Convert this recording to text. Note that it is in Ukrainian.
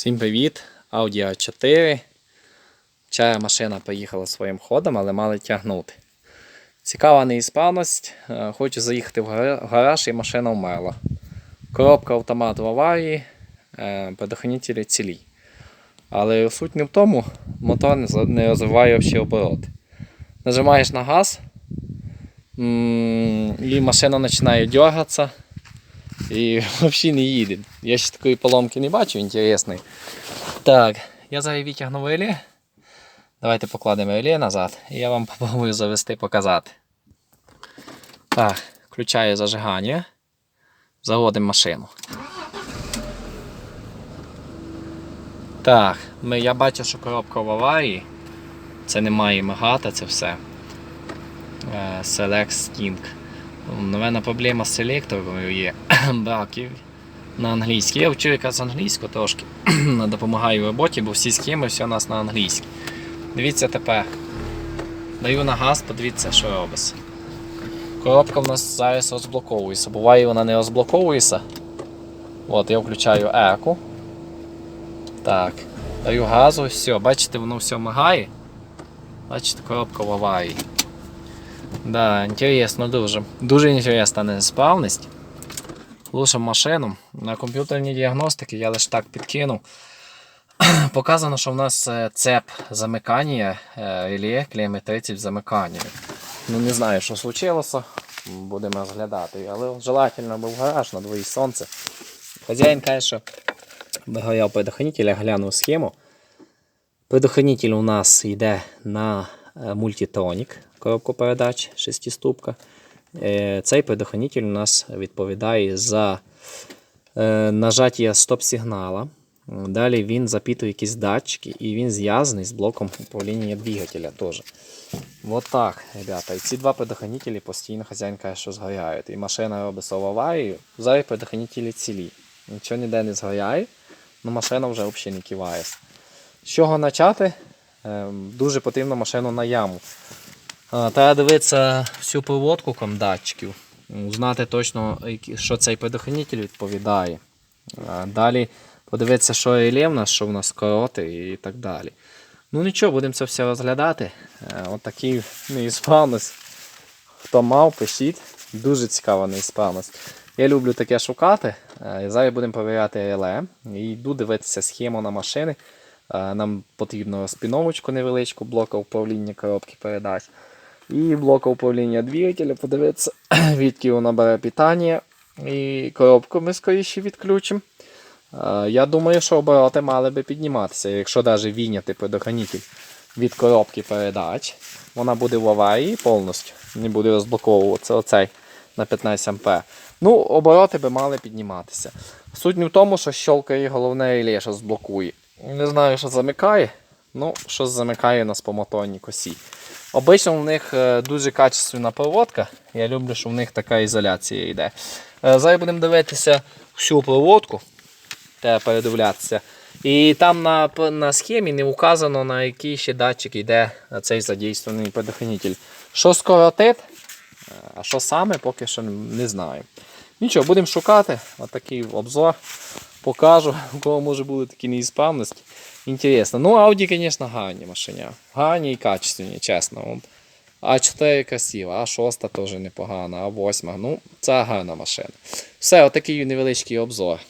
Всім привіт! Audi a 4. Ця машина поїхала своїм ходом, але мали тягнути. Цікава неісправність. Е, Хочу заїхати в гараж і машина вмерла. Коробка автомат в аварії, е, предохранителі цілі. Але суть не в тому, мотор не розвиває всі обороти. Нажимаєш на газ, і машина починає дергатися. І взагалі не їде. Я ще такої поломки не бачу, інтересної. Так, я зараз витягну реле. Давайте покладемо реле назад. І я вам попробую завести, показати. Так, включаю зажигання. Заводимо машину. Так, ми, я бачу, що коробка в аварії. Це не має мигати, це все. Е, Select Sting. Новина проблема з селектором є браків на англійській. Я вчу якраз англійську трошки. Допомагаю в роботі, бо всі схеми, все у нас на англійській. Дивіться тепер. Даю на газ, подивіться, що робиться. Коробка в нас зараз розблоковується. Буває, вона не розблоковується. От, я включаю еку. Так. Даю газу, все, бачите, воно все мигає. Бачите, коробка в аварії. Да, інтересно дуже. Дуже інтересна несправність. Лучше машину. На комп'ютерній діагностиці я лише так підкинув. Показано, що в нас е, цеп замикання, е, реле клейми 30 в. Ну не знаю, що случилося. Будемо розглядати. Але желательно був гараж на дворі сонце. Хазяїн каже, що вигоряв предохранитель, я глянув схему. Предохранитель у нас йде на е, мультитронік, коробку передач, шестиступка. Е, Цей предохранитель у нас відповідає за е, нажаття стоп-сигнала. Далі він запитує якісь датчики і він зв'язаний з блоком управління двигателя теж. Вот так, ребята. І ці два предохранителі постійно хазяїн каже, що згоряють. І машина робить в аварію, зараз предохранителі цілі. Нічого ніде не згоряє, але машина вже взагалі не киває. З чого почати? Ем, Дуже потрібно машину на яму. Треба дивитися всю проводку датчиків, знати точно, що цей предохранитель відповідає. Далі подивитися, що реле в нас, що в нас короти і так далі. Ну нічого, будемо це все розглядати. Е, От такі неісправність. Хто мав, пишіть. Дуже цікава неісправність. Я люблю таке шукати. Е, Зараз будемо перевіряти реле. І йду дивитися схему на машини. Е, Нам потрібно розпіновочку невеличку, блока управління коробки передач. І блока управління двигателя, подивитися, відки воно бере питання. І коробку ми скоріше відключимо. Е, Я думаю, що обороти мали би підніматися, якщо навіть війняти предохранитель від коробки передач. Вона буде в аварії повністю, не буде розблоковуватися оцей на 15 А. Ну, обороти би мали підніматися. Суть не в тому, що щелкає головне реле, що зблокує. Не знаю, що замикає. Ну, що замикає нас по моторній косі. Обично в них е, дуже качественна проводка. Я люблю, що в них така ізоляція йде. Е, Зараз будемо дивитися всю проводку. Треба передивлятися. І там на, на схемі не указано, на який ще датчик йде цей задійствований предохранитель. Що скоротить, е, а що саме, поки що не знаю. Нічого, будемо шукати. Отакий обзор. Покажу, у кого може бути такі неісправності. Інтересно. Ну, Audi, звісно, гарні машиня. Гарні і качественні, чесно. А4 красива, А6 теж непогана, А8. Ну, це гарна машина. Все, отакий невеличкий обзор.